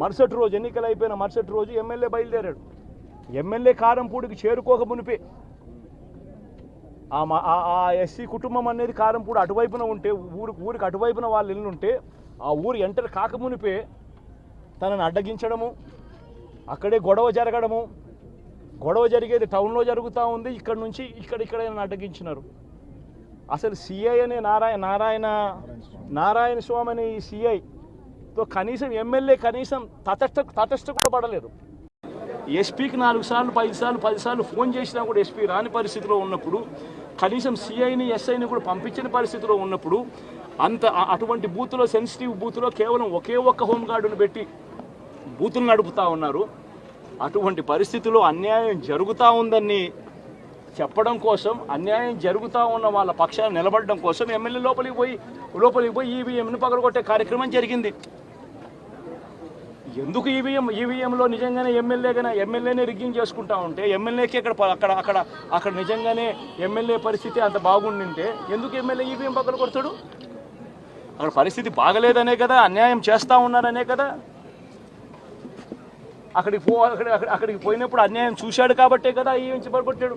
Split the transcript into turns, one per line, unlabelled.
మరుసటి రోజు ఎన్నికలు అయిపోయిన మరుసటి రోజు ఎమ్మెల్యే బయలుదేరాడు. ఎమ్మెల్యే కారంపూడికి చేరుకోక మునిపే. ఆ ఎస్సీ కుటుంబం అనేది కారంపూడి అటువైపున ఉంటే ఊరు ఊరికి అటువైపున వాళ్ళు ఇల్లు ఆ ఊరు ఎంటర్ కాకమునిపే తనని అడ్డగించడము అక్కడే గొడవ జరగడము. గొడవ జరిగేది టౌన్లో జరుగుతూ ఉంది. ఇక్కడ నుంచి ఇక్కడ ఇక్కడ అడ్డగించినారు. అసలు సిఐ అనే నారాయణ నారాయణ నారాయణ స్వామి అనే ఈ సిఐ కనీసం ఎమ్మెల్యే కనీసం తటస్థ తటస్థ కూడా పడలేదు. ఎస్పీకి నాలుగు సార్లు ఐదు సార్లు పది సార్లు ఫోన్ చేసినా కూడా ఎస్పీ రాని పరిస్థితిలో ఉన్నప్పుడు కనీసం సిఐని ఎస్ఐని కూడా పంపించని పరిస్థితిలో ఉన్నప్పుడు అంత అటువంటి బూత్లో సెన్సిటివ్ బూత్లో కేవలం ఒకే ఒక్క హోంగార్డును పెట్టి బూతులు నడుపుతా ఉన్నారు. అటువంటి పరిస్థితిలో అన్యాయం జరుగుతూ ఉందని చెప్పడం కోసం అన్యాయం జరుగుతూ ఉన్న వాళ్ళ పక్షాన నిలబడడం కోసం ఎమ్మెల్యే లోపలికి పోయి లోపలికి పోయి ఈవీఎంను పగలగొట్టే కార్యక్రమం జరిగింది. ఎందుకు ఈవీఎం ఈవీఎంలో నిజంగానే ఎమ్మెల్యేగానే ఎమ్మెల్యేనే రిగ్గింగ్ చేసుకుంటా ఉంటే ఎమ్మెల్యేకి అక్కడ అక్కడ అక్కడ అక్కడ నిజంగానే ఎమ్మెల్యే పరిస్థితి అంత బాగుండింటే ఎందుకు ఎమ్మెల్యే ఈవీఎం పక్కన కొడతాడు అక్కడ పరిస్థితి బాగలేదనే కదా అన్యాయం చేస్తూ ఉన్నారనే కదా? అక్కడికి పో అక్కడ అక్కడికి పోయినప్పుడు అన్యాయం చూశాడు కాబట్టే కదా ఈవీఎం పడగొట్టాడు